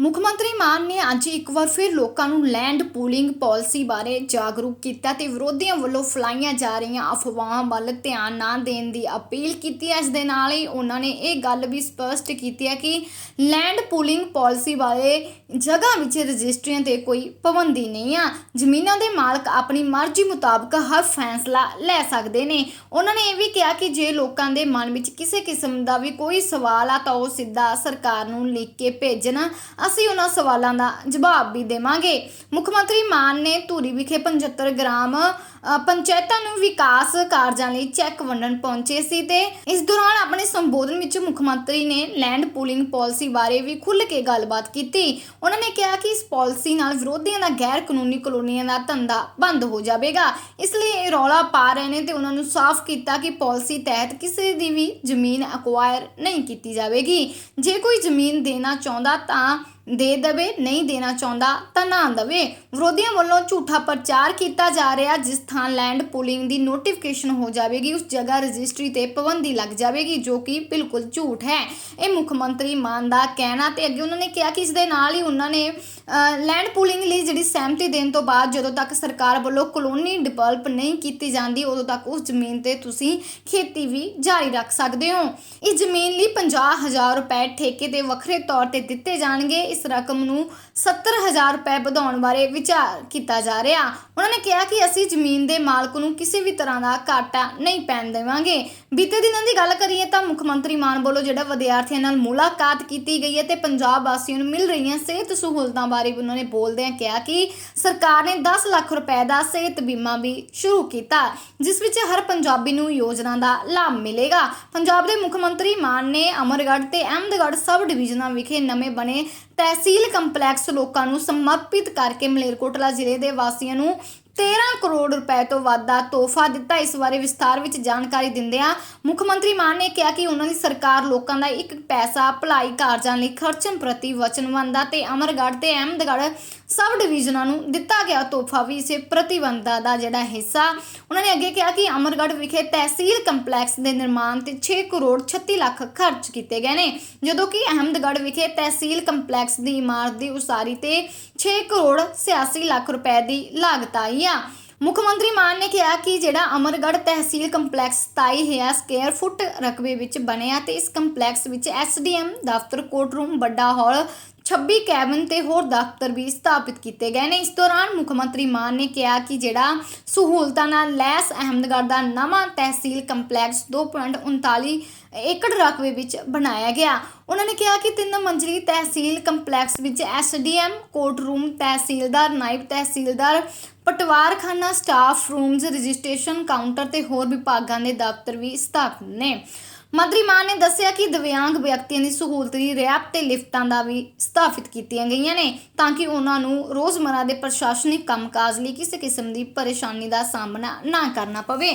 ਮੁੱਖ ਮੰਤਰੀ ਮਾਨ ਨੇ ਅੱਜ ਇੱਕ ਵਾਰ ਫਿਰ ਲੋਕਾਂ ਨੂੰ ਲੈਂਡ ਪੂਲਿੰਗ ਪਾਲਿਸੀ ਬਾਰੇ ਜਾਗਰੂਕ ਕੀਤਾ ਤੇ ਵਿਰੋਧੀਆਂ ਵੱਲੋਂ ਫਲਾਈਆਂ ਜਾ ਰਹੀਆਂ ਅਫਵਾਹਾਂ ਵੱਲ ਧਿਆਨ ਨਾ ਦੇਣ ਦੀ ਅਪੀਲ ਕੀਤੀ ਹੈ। ਇਸ ਦੇ ਨਾਲ ਹੀ ਉਹਨਾਂ ਨੇ ਇਹ ਗੱਲ ਵੀ ਸਪਸ਼ਟ ਕੀਤੀ ਹੈ ਕਿ ਲੈਂਡ ਪੂਲਿੰਗ ਪਾਲਿਸੀ ਬਾਰੇ ਜਗ੍ਹਾ ਵਿੱਚ ਰਜਿਸਟਰੀਆਂ ਤੇ ਕੋਈ ਪਾਬੰਦੀ ਨਹੀਂ ਆ। ਜ਼ਮੀਨਾਂ ਦੇ ਮਾਲਕ ਆਪਣੀ ਮਰਜ਼ੀ ਮੁਤਾਬਕ ਹਰ ਫੈਸਲਾ ਲੈ ਸਕਦੇ ਨੇ। ਉਹਨਾਂ ਨੇ ਇਹ ਵੀ ਕਿਹਾ ਕਿ ਜੇ ਲੋਕਾਂ ਦੇ ਮਨ ਵਿੱਚ ਕਿਸੇ ਕਿਸਮ ਦਾ ਵੀ ਕੋਈ ਸਵਾਲ ਆ ਤਾਂ ਉਹ ਸਿੱਧਾ ਸਰਕਾਰ ਨੂੰ ਲਿਖ ਕੇ ਭੇਜਣ। ਅਸੀਂ ਉਹਨਾਂ ਸਵਾਲਾਂ ਦਾ ਜਵਾਬ ਵੀ ਦੇਵਾਂਗੇ। ਮੁੱਖ ਮੰਤਰੀ ਮਾਨ ਨੇ ਧੂਰੀ ਵਿਖੇ 75 ਗ੍ਰਾਮ ਪੰਚਾਇਤਾਂ ਨੂੰ ਵਿਕਾਸ ਕਾਰਜਾਂ ਲਈ ਚੈੱਕ ਵੰਡਣ ਪਹੁੰਚੇ ਸੀ ਤੇ ਇਸ ਦੌਰਾਨ ਆਪਣੇ ਸੰਬੋਧਨ ਵਿੱਚ ਮੁੱਖ ਮੰਤਰੀ ਨੇ ਲੈਂਡ ਪੂਲਿੰਗ ਪਾਲਿਸੀ ਬਾਰੇ ਵੀ ਖੁੱਲ੍ਹ ਕੇ ਗੱਲਬਾਤ ਕੀਤੀ। ਉਹਨਾਂ ਨੇ ਕਿਹਾ ਕਿ ਇਸ ਪਾਲਿਸੀ ਨਾਲ ਵਿਰੋਧੀਆਂ ਦਾ ਗੈਰ ਕਾਨੂੰਨੀ ਕਲੋਨੀਆਂ ਦਾ ਧੰਦਾ ਬੰਦ ਹੋ ਜਾਵੇਗਾ। ਇਸ ਲਈ ਇਹ ਰੌਲਾ ਪਾ ਰਹੇ ਨੇ ਤੇ ਉਹਨਾਂ ਨੂੰ ਸਾਫ਼ ਕੀਤਾ ਕਿ ਪਾਲਿਸੀ ਤਹਿਤ ਕਿਸੇ ਦੀ ਵੀ ਜ਼ਮੀਨ ਅਕਵਾਇਰ ਨਹੀਂ ਕੀਤੀ ਜਾਵੇਗੀ। ਜੇ ਕੋਈ ਜ਼ਮੀਨ ਦੇਣਾ ਚਾਹੁੰਦਾ ਤਾਂ ਦੇ ਦਵੇ, ਨਹੀਂ ਦੇਣਾ ਚਾਹੁੰਦਾ ਤਾਂ ਨਾ ਦਵੇ। ਵਿਰੋਧੀਆਂ ਵੱਲੋਂ ਝੂਠਾ ਪ੍ਰਚਾਰ ਕੀਤਾ ਜਾ ਰਿਹਾ, ਜਿਸ ਥਾਂ ਲੈਂਡ ਪੂਲਿੰਗ ਦੀ ਨੋਟੀਫਿਕੇਸ਼ਨ ਹੋ ਜਾਵੇਗੀ, ਉਸ ਜਗ੍ਹਾ ਰਜਿਸਟਰੀ ਤੇ ਪਾਬੰਦੀ ਲੱਗ ਜਾਵੇਗੀ, ਜੋ ਕਿ ਬਿਲਕੁਲ ਝੂਠ ਹੈ। ਇਹ ਮੁੱਖ ਮੰਤਰੀ ਮਾਨ ਦਾ ਕਹਿਣਾ ਤੇ ਅੱਗੇ ਉਹਨਾਂ ਨੇ ਕਿਹਾ ਕਿ ਇਸ ਦੇ ਨਾਲ ਹੀ ਉਹਨਾਂ ਨੇ ਲੈਂਡ ਪੂਲਿੰਗ ਲਈ ਜਿਹੜੀ ਸਹਿਮਤੀ ਦੇਣ ਤੋਂ ਬਾਅਦ ਜਦੋਂ ਤੱਕ ਸਰਕਾਰ ਵੱਲੋਂ ਕਲੋਨੀ ਡਿਵੈਲਪ ਨਹੀਂ ਕੀਤੀ ਜਾਂਦੀ, ਉਦੋਂ ਤੱਕ ਉਸ ਜ਼ਮੀਨ ਤੇ ਤੁਸੀਂ ਖੇਤੀ ਵੀ ਜਾਰੀ ਰੱਖ ਸਕਦੇ ਹੋ। ਇਸ ਜ਼ਮੀਨ ਲਈ 50000 ਰੁਪਏ ਠੇਕੇ ਤੇ ਵੱਖਰੇ ਤੌਰ ਤੇ ਦਿੱਤੇ ਜਾਣਗੇ। ਇਸ ਰਕਮ ਨੂੰ 70000 ਰੁਪਏ ਵਧਾਉਣ ਬਾਰੇ ਵਿਚਾਰ ਕੀਤਾ ਜਾ ਰਿਹਾ। ਉਹਨਾਂ ਨੇ ਕਿਹਾ ਕਿ ਅਸੀਂ ਜ਼ਮੀਨ ਦੇ ਮਾਲਕ ਨੂੰ ਕਿਸੇ ਵੀ ਤਰ੍ਹਾਂ ਦਾ ਘਾਟਾ ਨਹੀਂ ਪੈਣ ਦੇਵਾਂਗੇ। ਬੀਤੇ ਦਿਨਾਂ ਦੀ ਗੱਲ ਕਰੀਏ ਤਾਂ ਮੁੱਖ ਮੰਤਰੀ ਮਾਨ ਵੱਲੋਂ ਜਿਹੜਾ ਵਿਦਿਆਰਥੀਆਂ ਨਾਲ ਮੁਲਾਕਾਤ ਕੀਤੀ ਗਈ ਹੈ ਤੇ ਪੰਜਾਬ ਵਾਸੀਆਂ ਨੂੰ ਮਿਲ ਰਹੀਆਂ ਸਿਹਤ ਸਹੂਲਤਾਂ ਬਾਰੇ ਉਹਨਾਂ ਨੇ ਬੋਲਦਿਆਂ ਕਿਹਾ ਕਿ ਸਰਕਾਰ ਨੇ 10 ਲੱਖ ਰੁਪਏ ਦਾ ਸਿਹਤ ਬੀਮਾ ਵੀ ਸ਼ੁਰੂ ਕੀਤਾ, ਜਿਸ ਵਿੱਚ ਹਰ ਪੰਜਾਬੀ ਨੂੰ ਯੋਜਨਾ ਦਾ ਲਾਭ ਮਿਲੇਗਾ। ਪੰਜਾਬ ਦੇ ਮੁੱਖ ਮੰਤਰੀ ਮਾਨ ਨੇ ਅਮਰਗੜ੍ਹ ਤੇ ਅਹਿਮਦਗੜ੍ਹ ਸਬ ਡਿਵੀਜ਼ਨਾਂ ਵਿਖੇ ਨਵੇਂ ਬਣੇ ਤਹਿਸੀਲ ਕੰਪਲੈਕਸ ਲੋਕਾਂ ਨੂੰ ਸਮਰਪਿਤ ਕਰਕੇ ਮਲੇਰਕੋਟਲਾ ਜ਼ਿਲ੍ਹੇ ਦੇ ਵਾਸੀਆਂ ਨੂੰ 13 ਕਰੋੜ ਰੁਪਏ ਤੋਂ ਵੱਧ ਦਾ ਤੋਹਫਾ ਦਿੱਤਾ। ਇਸ ਬਾਰੇ ਵਿਸਥਾਰ ਵਿੱਚ ਜਾਣਕਾਰੀ ਦਿੰਦਿਆਂ ਮੁੱਖ ਮੰਤਰੀ ਮਾਨ ਨੇ ਕਿਹਾ ਕਿ ਉਹਨਾਂ ਦੀ ਸਰਕਾਰ ਲੋਕਾਂ ਦਾ ਇੱਕ ਪੈਸਾ, ਭਲਾਈ ਕਾਰਜਾਂ ਲਈ ਖਰਚਣ ਪ੍ਰਤੀ ਵਚਨਬੱਧ ਆ ਤੇ ਅਮਰਗੜ੍ਹ ਤੇ ਅਹਿਮਦਗੜ੍ਹ ਸਬ ਡਿਵੀਜ਼ਨਾਂ ਨੂੰ ਦਿੱਤਾ ਗਿਆ ਤੋਹਫਾ ਵੀ ਇਸੇ ਪ੍ਰਤੀਬੰਧਤਾ ਦਾ ਜਿਹੜਾ ਹਿੱਸਾ। ਉਹਨਾਂ ਨੇ ਅੱਗੇ ਕਿਹਾ ਕਿ ਅਮਰਗੜ੍ਹ ਵਿਖੇ ਤਹਿਸੀਲ ਕੰਪਲੈਕਸ ਦੇ ਨਿਰਮਾਣ ਤੇ 6 ਕਰੋੜ 36 ਲੱਖ ਖਰਚ ਕੀਤੇ ਗਏ ਨੇ, ਜਦੋਂ ਕਿ ਅਹਿਮਦਗੜ੍ਹ ਵਿਖੇ ਤਹਿਸੀਲ ਕੰਪਲੈਕਸ ਦੀ ਇਮਾਰਤ ਦੀ ਉਸਾਰੀ ਤੇ 6 ਕਰੋੜ 86 ਲੱਖ ਰੁਪਏ ਦੀ ਲਾਗਤ ਆਈ ਆ। ਮੁੱਖ ਮੰਤਰੀ ਮਾਨ ਨੇ ਕਿਹਾ ਕਿ ਜਿਹੜਾ ਅਮਰਗੜ੍ਹ ਤਹਿਸੀਲ ਕੰਪਲੈਕਸ 27000 ਸਕੁਅਰ ਫੁੱਟ ਰਕਬੇ ਵਿੱਚ ਬਣਿਆ ਤੇ ਇਸ ਕੰਪਲੈਕਸ ਵਿੱਚ ਐਸਡੀਐਮ ਦਫ਼ਤਰ ਕੋਰਟ ਰੂਮ, ਵੱਡਾ ਹਾਲ 26 ਕੈਬਨ ਤੇ ਹੋਰ ਦਫ਼ਤਰ ਵੀ ਸਥਾਪਿਤ ਕੀਤੇ ਗਏ ਨੇ। ਇਸ ਦੌਰਾਨ ਮੁੱਖ ਮੰਤਰੀ ਮਾਨ ਨੇ ਕਿਹਾ ਕਿ ਜਿਹੜਾ ਸਹੂਲਤਾਂ ਨਾਲ ਲੈਸ ਅਹਿਮਦਗੜ੍ਹ ਦਾ ਨਵਾਂ ਤਹਿਸੀਲ ਕੰਪਲੈਕਸ 2.39 ਏਕੜ ਰਕਬੇ ਵਿੱਚ ਬਣਾਇਆ ਗਿਆ। ਉਹਨਾਂ ਨੇ ਕਿਹਾ ਕਿ ਤਿੰਨ ਮੰਜ਼ਲੀ ਤਹਿਸੀਲ ਕੰਪਲੈਕਸ ਵਿੱਚ ਐਸਡੀਐਮ ਕੋਰਟ ਰੂਮ ਤਹਿਸੀਲਦਾਰ, ਨਾਇਬ ਤਹਿਸੀਲਦਾਰ, ਪਟਵਾਰਖਾਨਾ ਸਟਾਫ ਰੂਮਸ ਰਜਿਸਟ੍ਰੇਸ਼ਨ ਕਾਊਂਟਰ ਤੇ ਹੋਰ ਵਿਭਾਗਾਂ ਦੇ ਦਫ਼ਤਰ ਵੀ ਸਥਾਪਿਤ ਨੇ। ਮੰਤਰੀ ਮਾਨ ਨੇ ਦੱਸਿਆ ਕਿ ਦਿਵਿਆਂਗ ਵਿਅਕਤੀਆਂ ਦੀ ਸਹੂਲਤ ਲਈ ਰੈਪ ਤੇ ਲਿਫਟਾਂ ਦਾ ਵੀ ਸਥਾਪਿਤ ਕੀਤੀਆਂ ਗਈਆਂ ਨੇ ਤਾਂ ਕਿ ਉਹਨਾਂ ਨੂੰ ਰੋਜ਼ਮਰਾ ਦੇ ਪ੍ਰਸ਼ਾਸਨਿਕ ਕੰਮਕਾਜ ਲਈ ਕਿਸੇ ਕਿਸਮ ਦੀ ਪਰੇਸ਼ਾਨੀ ਦਾ ਸਾਹਮਣਾ ਨਾ ਕਰਨਾ ਪਵੇ।